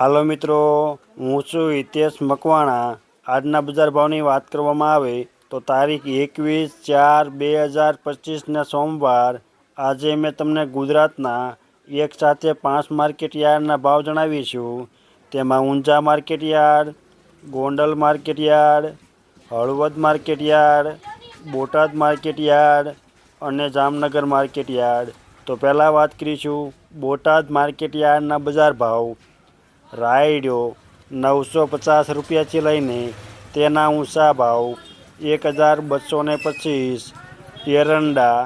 હાલો મિત્રો, હું છું હિતેશ મકવાણા. આજના બજાર ભાવની વાત કરવામાં આવે તો તારીખ એકવીસ ચાર બે હજાર પચીસના સોમવાર. આજે મેં તમને ગુજરાતના એક સાથે પાંચ માર્કેટ યાર્ડના ભાવ જણાવીશું તેમાં Unjha market yard, Gondal market yard, Halvad market yard, Botad market yard અને જામનગર માર્કેટ યાર્ડ. તો પહેલાં વાત કરીશું બોટાદ માર્કેટ યાર્ડના બજાર ભાવ. રાયડો નવસો પચાસ રૂપિયાથી લઈને તેના ઊંચા ભાવ એક હજાર બસો ને પચીસ, એરંડા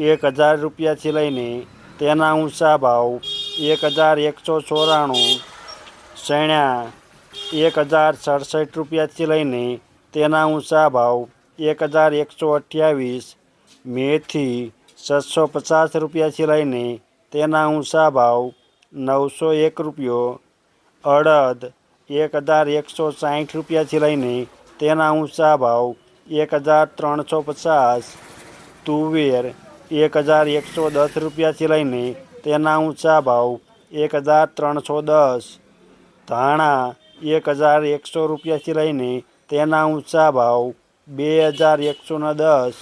એક હજાર રૂપિયાથી લઈને તેના ઊંચા ભાવ એક હજાર એકસો ચોરાણું ચણા એક હજાર સડસઠ રૂપિયાથી લઈને તેના ઊંચા ભાવ એક હજાર એકસો અઠ્યાવીસ, મેથી છસો પચાસ રૂપિયાથી લઈને તેના ઊંચા ભાવ નવસો એક રૂપિયો અડદ એક હજાર એકસો સાઠ રૂપિયાથી લઈને તેના ઊંચા ભાવ એક હજાર ત્રણસો પચાસ. તુવેર એક હજાર એકસો દસ રૂપિયાથી લઈને તેના ઊંચા ભાવ એક હજાર ત્રણસો દસ. ધાણા એક હજાર એકસો રૂપિયાથી લઈને તેના ઊંચા ભાવ બે હજાર એકસો ને દસ.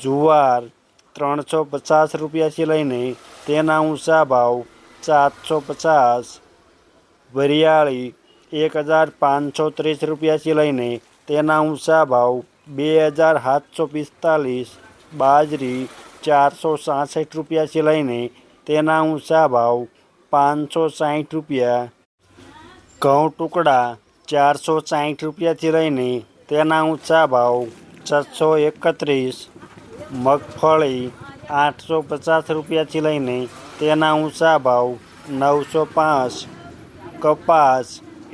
જુવાર ત્રણસો પચાસ રૂપિયાથી લઈને તેના ઊંચા ભાવ સાતસો પચાસ. વરિયાળી એક હજાર પાંચસો ત્રીસ રૂપિયાથી લઈને તેના ઊંચા ભાવ બે હજાર સાતસો પિસ્તાલીસ, બાજરી ચારસો સાસઠ રૂપિયાથી લઈને તેના ઊંચા ભાવ પાંચસો સાઠ રૂપિયા, ઘઉં ટુકડા ચારસો સાઠ રૂપિયાથી લઈને તેના ઊંચા ભાવ છસો એકત્રીસ, મગફળી આઠસો પચાસ રૂપિયાથી લઈને તેના ઊંચા ભાવ નવસો પાંચ કપાસ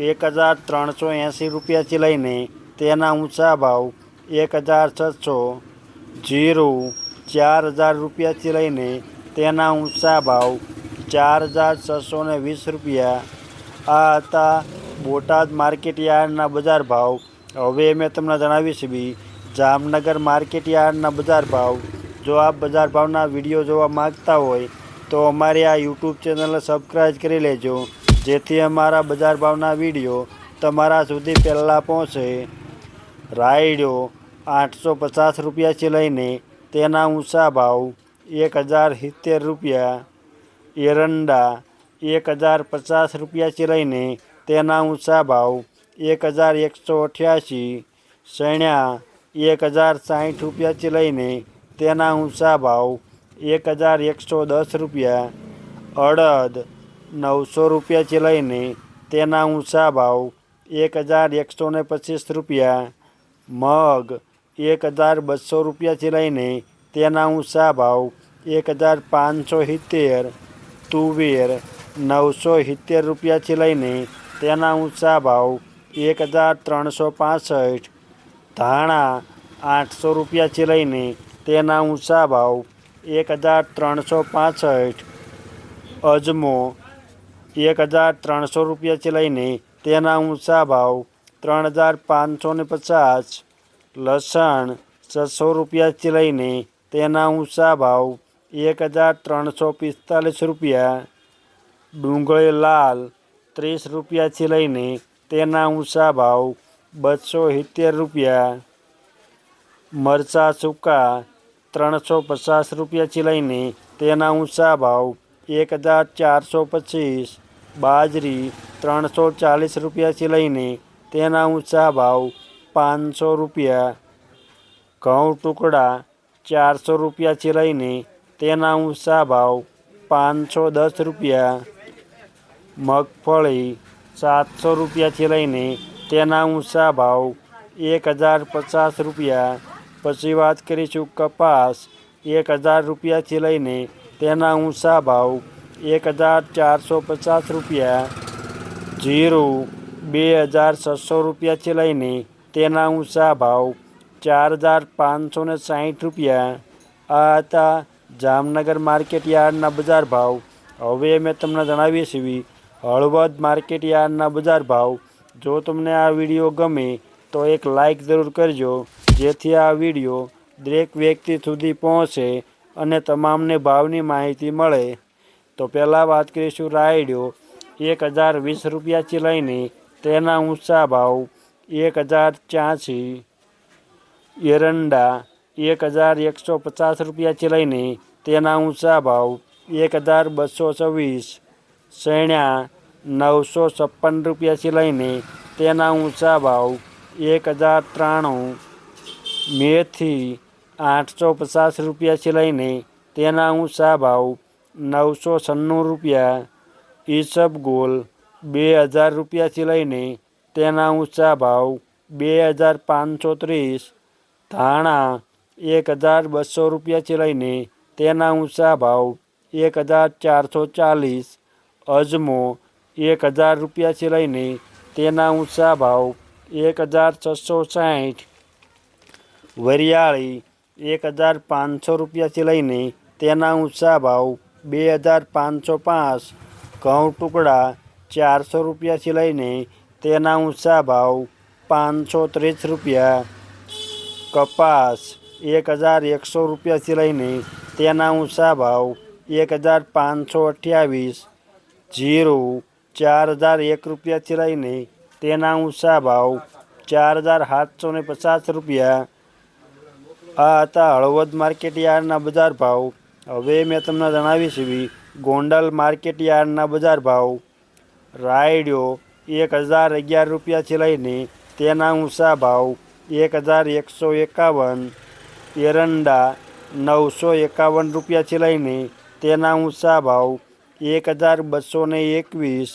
એક હજાર ત્રણસો એંસી રૂપિયાથી લઈને તેના ઊંચા ભાવ એક હજાર છસો, જીરું ચાર હજાર રૂપિયાથી લઈને તેના ઊંચા ભાવ ચાર હજાર છસો ને વીસ રૂપિયા. આ હતા બોટાદ માર્કેટ યાર્ડના બજાર ભાવ. હવે મેં તમને જણાવીશ બી, જામનગર માર્કેટ યાર્ડના બજાર ભાવ. જો આપ બજાર ભાવના વીડિયો જોવા માગતા હોય તો અમારી આ યુટ્યુબ ચેનલને સબસ્ક્રાઈબ કરી લેજો. જેથી અમારા બજાર ભાવના વીડિયો તમારા સુધી પહેલાં પહોંચે. રાયડો આઠસો પચાસ રૂપિયાથી લઈને તેના ઊંચા ભાવ એક હજાર સિત્તેર રૂપિયા. એરંડા એક હજાર પચાસ રૂપિયાથી લઈને તેના ઊંચા ભાવ એક હજાર એકસો અઠ્યાસી. ચણા એક હજાર સાઠ રૂપિયાથી લઈને તેના ઊંચા ભાવ એક હજાર એકસો દસ રૂપિયા. અડદ નવસો રૂપિયાથી લઈને તેના ઊંચા ભાવ એક હજાર એકસો ને પચીસ રૂપિયા, મગ એક હજાર બસો રૂપિયાથી લઈને તેના ઊંચા ભાવ એક હજાર પાંચસો સિત્તેર, તુવેર નવસો સિત્તેર રૂપિયાથી લઈને તેના ઊંચા ભાવ એક હજાર ત્રણસો પાસઠ, ધાણા આઠસો રૂપિયાથી લઈને તેના ઊંચા ભાવ એક હજાર ત્રણસો પાસઠ, અજમો એક હજાર ત્રણસો રૂપિયાથી લઈને તેના ઊંચા ભાવ ત્રણ હજાર પાંચસો ને પચાસ, લસણ છસો રૂપિયાથી લઈને તેના ઊંચા ભાવ એક હજાર ત્રણસો પિસ્તાલીસ રૂપિયા, ડુંગળી લાલ ત્રીસ રૂપિયાથી લઈને તેના ઊંચા ભાવ બસો સિત્તેર રૂપિયા, મરચાં સૂકા ત્રણસો પચાસ રૂપિયાથી લઈને તેના ઊંચા ભાવ એક હજાર ચારસો પચીસ, બાજરી ત્રણસો ચાલીસ રૂપિયાથી લઈને તેના ઊંચા ભાવ પાંચસો રૂપિયા, ઘઉં ટુકડા ચારસો રૂપિયાથી લઈને તેના ઊંચા ભાવ પાંચસો દસ રૂપિયા, મગફળી સાતસો રૂપિયાથી લઈને તેના ઊંચા ભાવ એક હજાર પચાસ રૂપિયા. પછી વાત કરીશું કપાસ, એક હજાર રૂપિયાથી લઈને તેના ઊંચા ભાવ? એક હજાર ચારસો પચાસ રૂપિયા. જીરું બે હજાર છસો રૂપિયાથી લઈને તેના ઊંચા ભાવ? ચાર હજાર પાંચસો ને સાઠ રૂપિયા. આ હતા જામનગર માર્કેટ યાર્ડના બજાર ભાવ. હવે મેં તમને જણાવીએ છીએ, હળવદ માર્કેટ યાર્ડના બજાર ભાવ. જો તમને આ વીડિયો ગમે, તો એક લાઈક જરૂર કરજો, જેથી આ વીડિયો દરેક વ્યક્તિ સુધી પહોંચે અને તમામને ભાવની માહિતી મળે, તો પહેલાં વાત કરીશું રાયડ્યો એક હજાર વીસ રૂપિયાથી લઈને તેના ઊંચા ભાવ એક હજાર ત્યાંસી એરંડા એક હજાર એકસો પચાસ રૂપિયાથી લઈને તેના ઊંચા ભાવ એક હજાર બસો છવ્વીસ. શેણા નવસો છપ્પન રૂપિયાથી લઈને તેના ઊંચા ભાવ એક હજાર ત્રાણું. મેથી આઠસો પચાસ રૂપિયાથી લઈને તેના ઊંચા ભાવ નવસો છન્નું રૂપિયા. ઈસબગોલ બે હજાર રૂપિયાથી લઈને તેના ઊંચા ભાવ બે હજાર પાંચસો ત્રીસ. ધાણા એક હજાર બસો રૂપિયાથી લઈને તેના ઊંચા ભાવ એક હજાર ચારસો ચાલીસ. અજમો એક હજાર રૂપિયાથી લઈને તેના ઊંચા ભાવ એક હજાર છસો સાઠ. વરિયાળી એક હજાર પાંચસો રૂપિયાથી લઈને તેના ઊંચા ભાવ બે હજાર પાંચસો પાંચ, ઘઉં ટુકડા ચારસો રૂપિયાથી લઈને તેના ઊંચા ભાવ પાંચસો ત્રીસ રૂપિયા, કપાસ એક હજાર એકસો રૂપિયાથી લઈને તેના ઊંચા ભાવ એક હજાર પાંચસો અઠ્યાવીસ, જીરું ચાર હજાર એક રૂપિયાથી લઈને તેના ઊંચા ભાવ ચાર હજાર સાતસો ને પચાસ રૂપિયા આ હતા હળવદ માર્કેટ યાર્ડના બજાર ભાવ. હવે મેં તમને જણાવી એવી, ગોંડલ માર્કેટ યાર્ડના બજાર ભાવ. રાયડ્યો એક હજાર અગિયાર રૂપિયાથી લઈને તેના ઊંચા ભાવ એક હજાર એકસો એકાવન. એરંડા નવસો એકાવન રૂપિયાથી લઈને તેના ઊંચા ભાવ એક હજાર બસો ને એકવીસ.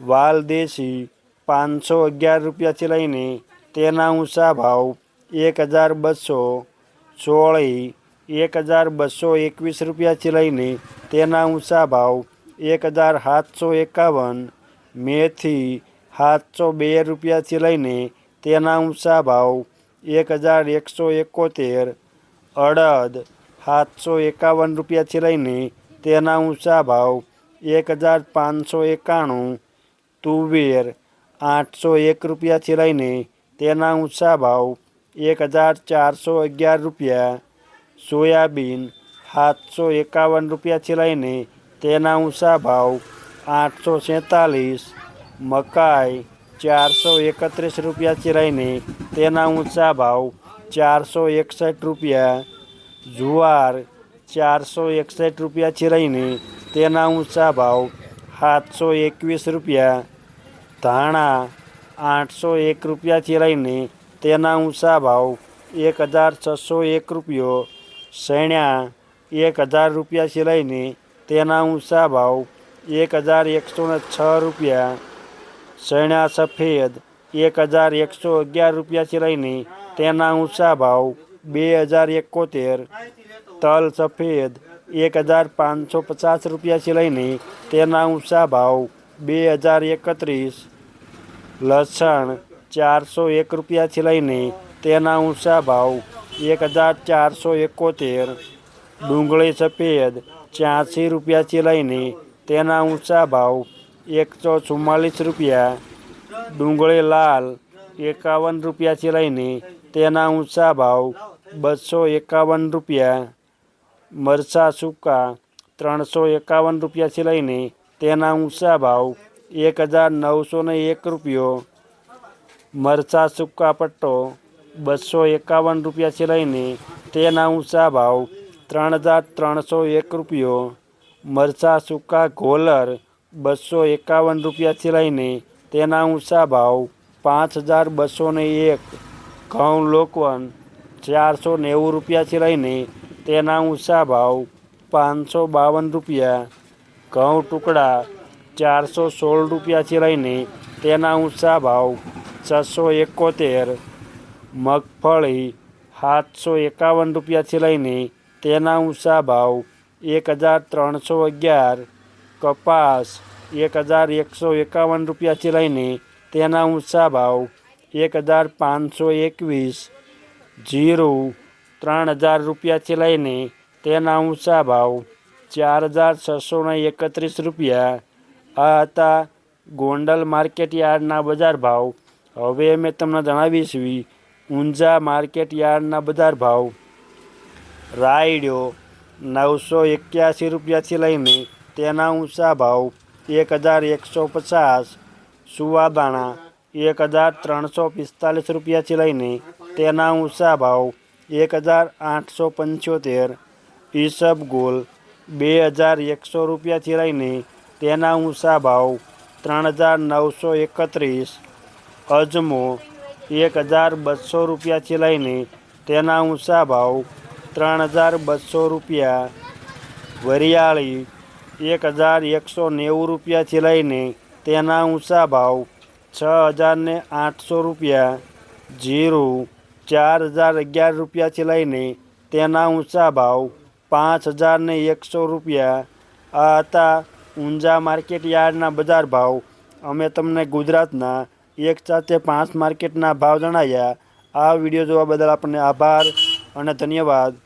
વાલદેશી પાંચસો અગિયાર રૂપિયાથી લઈને તેના ઊંચા ભાવ એક હજાર બસો ચોળી, એક હજાર બસો એકવીસ રૂપિયાથી લઈને તેના ઊંચા ભાવ એક હજાર સાતસો એકાવન, મેથી સાતસો બે રૂપિયાથી લઈને તેના ઊંચા ભાવ એક હજાર એકસો એકોતેર, અડદ સાતસો એકાવન રૂપિયાથી લઈને તેના ઊંચા ભાવ એક હજાર પાંચસો એકાણું, તુવેર આઠસો એક રૂપિયાથી લઈને તેના ઊંચા ભાવ એક હજાર ચારસો અગિયાર રૂપિયા. સોયાબીન સાતસો એકાવન રૂપિયાથી લઈને તેના ઊંચા ભાવ આઠસો સેંતાલીસ. મકાઈ ચારસો એકત્રીસ રૂપિયાથી લઈને તેના ઊંચા ભાવ ચારસો એકસઠ રૂપિયા. જુવાર ચારસો એકસઠ રૂપિયાથી લઈને તેના ઊંચા ભાવ સાતસો એકવીસ રૂપિયા. ધાણા આઠસો એક રૂપિયાથી લઈને તેના ઊંચા ભાવ એક હજાર છસો એક રૂપિયો શેણા એક હજાર રૂપિયાથી લઈને તેના ઊંચા ભાવ એક હજાર એકસો ને છ રૂપિયા શેણા સફેદ એક હજાર એકસો અગિયાર રૂપિયાથી લઈને તેના ઊંચા ભાવ બે હજાર એકોતેર, તલ સફેદ એક હજાર પાંચસો પચાસ રૂપિયાથી લઈને તેના ઊંચા ભાવ બે હજાર એકત્રીસ, લસણ ચારસો એક રૂપિયાથી લઈને તેના ઊંચા ભાવ એક હજાર ચારસો એકોતેર, ડુંગળી સફેદ ચ્યાસી રૂપિયાથી લઈને તેના ઊંચા ભાવ એકસો ચુમ્માલીસ રૂપિયા, ડુંગળી લાલ એકાવન રૂપિયાથી લઈને તેના ઊંચા ભાવ બસો એકાવન રૂપિયા મરસા સૂકા ત્રણસો એકાવન રૂપિયાથી લઈને તેના ઊંચા ભાવ એક હજાર નવસો ને એક રૂપિયો મરચાં સૂકા પટ્ટો બસો એકાવન રૂપિયાથી લઈને તેના ઊંચા ભાવ ત્રણ હજાર ત્રણસો એક રૂપિયો. મરચાં સૂકા ઘોલર બસો એકાવન રૂપિયાથી લઈને તેના ઊંચા ભાવ પાંચ હજાર બસો ને એક. ઘઉં લોકવન ચારસો નેવું રૂપિયાથી લઈને તેના ઊંચા ભાવ પાંચસો બાવન રૂપિયા. ઘઉં ટુકડા ચારસો સોળ રૂપિયાથી લઈને તેના ઊંચા ભાવ છસો એકોતેર, મગફળી સાતસો એકાવન રૂપિયાથી લઈને તેના ઊંચા ભાવ એક હજાર ત્રણસો અગિયાર, કપાસ એક હજાર એકસો એકાવન રૂપિયાથી લઈને તેના ઊંચા ભાવ એક હજાર પાંચસો એકવીસ, જીરું ત્રણ હજાર રૂપિયાથી લઈને તેના ઊંચા ભાવ ચાર હજાર છસો એકત્રીસ રૂપિયા. આ હતા ગોંડલ માર્કેટ યાર્ડના બજાર ભાવ હવે મેં તમને જણાવીશ ઊંઝા માર્કેટ યાર્ડના બજાર ભાવ. રાયડ્યો નવસો એક્યાસી રૂપિયાથી લઈને તેના ઊંચા ભાવ એક હજાર એકસો પચાસ, સુવાદાણા એક હજાર ત્રણસો પિસ્તાલીસ રૂપિયાથી લઈને તેના ઊંચા ભાવ એક હજાર આઠસો પંચોતેર ઈસબગુલ બે હજાર એકસો રૂપિયાથી લઈને તેના ઊંચા ભાવ ત્રણ હજાર નવસો એકત્રીસ અજમો એક હજાર બસો રૂપિયાથી લઈને તેના ઊંચા ભાવ ત્રણ હજાર બસો રૂપિયા. વરિયાળી એક હજાર એકસો નેવું રૂપિયાથી લઈને તેના ઊંચા ભાવ છ હજારને આઠસો રૂપિયા. જીરું ચાર હજાર અગિયાર રૂપિયાથી લઈને તેના ઊંચા ભાવ પાંચ હજારને એકસો રૂપિયા. આ હતા ઊંઝા માર્કેટ યાર્ડના બજાર ભાવ. અમે તમને ગુજરાતના એક સાથે પાંચ માર્કેટના ભાવ જણાવ્યા આ વીડિયો જોવા બદલ આપણને આભાર અને ધન્યવાદ.